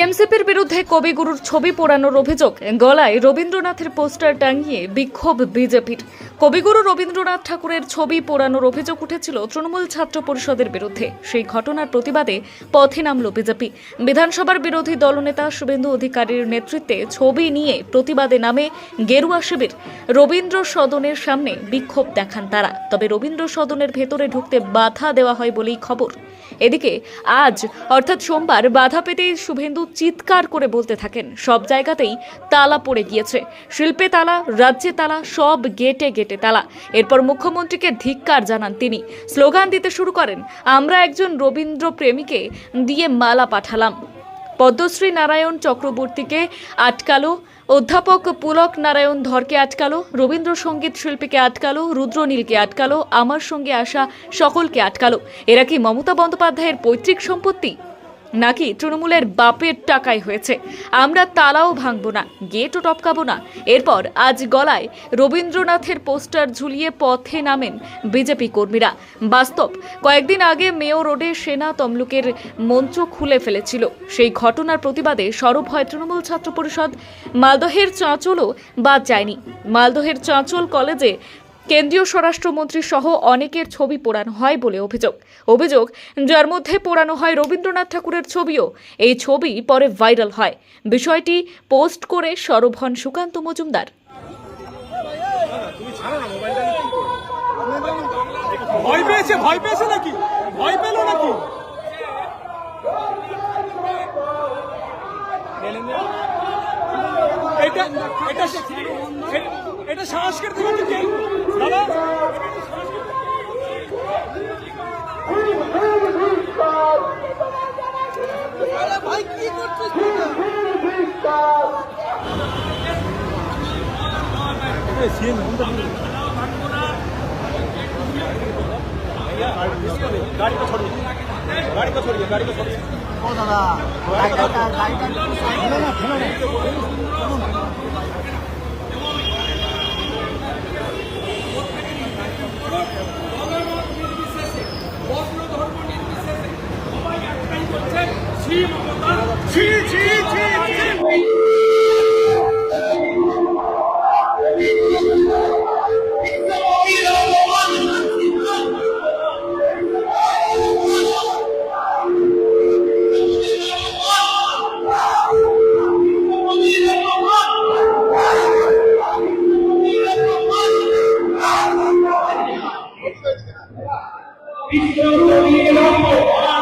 টিএমসিপির বিরুদ্ধে কবিগুরুর ছবি পোড়ানোর অভিযোগ। গলায় রবীন্দ্রনাথের পোস্টার টাঙিয়ে বিক্ষোভ বিজেপির। কবিগুরু রবীন্দ্রনাথ ঠাকুরের ছবি পোড়ানোর অভিযোগ উঠেছিল তৃণমূল ছাত্র পরিষদের বিরুদ্ধে। সেই ঘটনার প্রতিবাদে পথে নামল বিজেপি। বিধানসভার বিরোধী দলনেতা শুভেন্দু অধিকারীর নেতৃত্বে ছবি নিয়ে প্রতিবাদে নামে গেরুয়া শিবির। রবীন্দ্র সদনের সামনে বিক্ষোভ দেখান তারা। তবে রবীন্দ্র সদনের ভেতরে ঢুকতে বাধা দেওয়া হয় বলেই খবর। এদিকে আজ, অর্থাৎ সোমবার, বাধা পেতে শুভেন্দু চিৎকার করে বলতে থাকেন। সব জায়গাতেই তালা পড়ে গিয়েছে। শিল্পে তালা, রাজ্যে তালা, সব গেটে গেটে তালা। এরপর মুখ্যমন্ত্রীকে ধিক্কার জানান তিনি। স্লোগান দিতে শুরু করেন, আমরা একজন রবীন্দ্র প্রেমীকে দিয়ে মালা পাঠালাম। পদ্মশ্রী নারায়ণ চক্রবর্তীকে আটকালো। অধ্যাপক পুলক নারায়ণ ধরকে আটকালো। রবীন্দ্রসঙ্গীত শিল্পীকে আটকালো। রুদ্রনীলকে আটকালো। আমার সঙ্গে আসা সকলকে আটকালো। এরা কি মমতা বন্দ্যোপাধ্যায়ের পৈতৃক সম্পত্তি? নাকি তৃণমূলের বাপের টাকায় হয়েছে? আমরা তালাও ভাঙবো না, গেটও টপকাবো না। এরপর আজ গলায় রবীন্দ্রনাথের পোস্টার ঝুলিয়ে পথে নামেন বিজেপি কর্মীরা। বাস্তব, কয়েকদিন আগে মেয় রোডে সেনা তমলুকের মঞ্চ খুলে ফেলেছিল। সেই ঘটনার প্রতিবাদে সরব হয় তৃণমূল ছাত্র পরিষদ। মালদহের চাঁচলও বাদ যায়নি। মালদহের চাঁচল কলেজে কেন্দ্রীয় স্বরাষ্ট্রমন্ত্রী সহ অনেকের ছবি পোড়ানো হয় বলে অভিযোগ। অভিযোগ, যার মধ্যে পোড়ানো হয় রবীন্দ্রনাথ ঠাকুরের ছবিও। এই ছবি পরে ভাইরাল হয়। বিষয়টি পোস্ট করে সরব হন সুকান্ত মজুমদার। এটা এটা এটা সাংস্কৃতিক গাড়ি তো ছড়িয়ে গাড়ি তো ছড়িয়ে গাড়ি তো ছড়িয়ে ও দাদা, গাড়িটা গাড়িটা ফেলে না Çiğ çiğ çiğ çiğ. Thank you.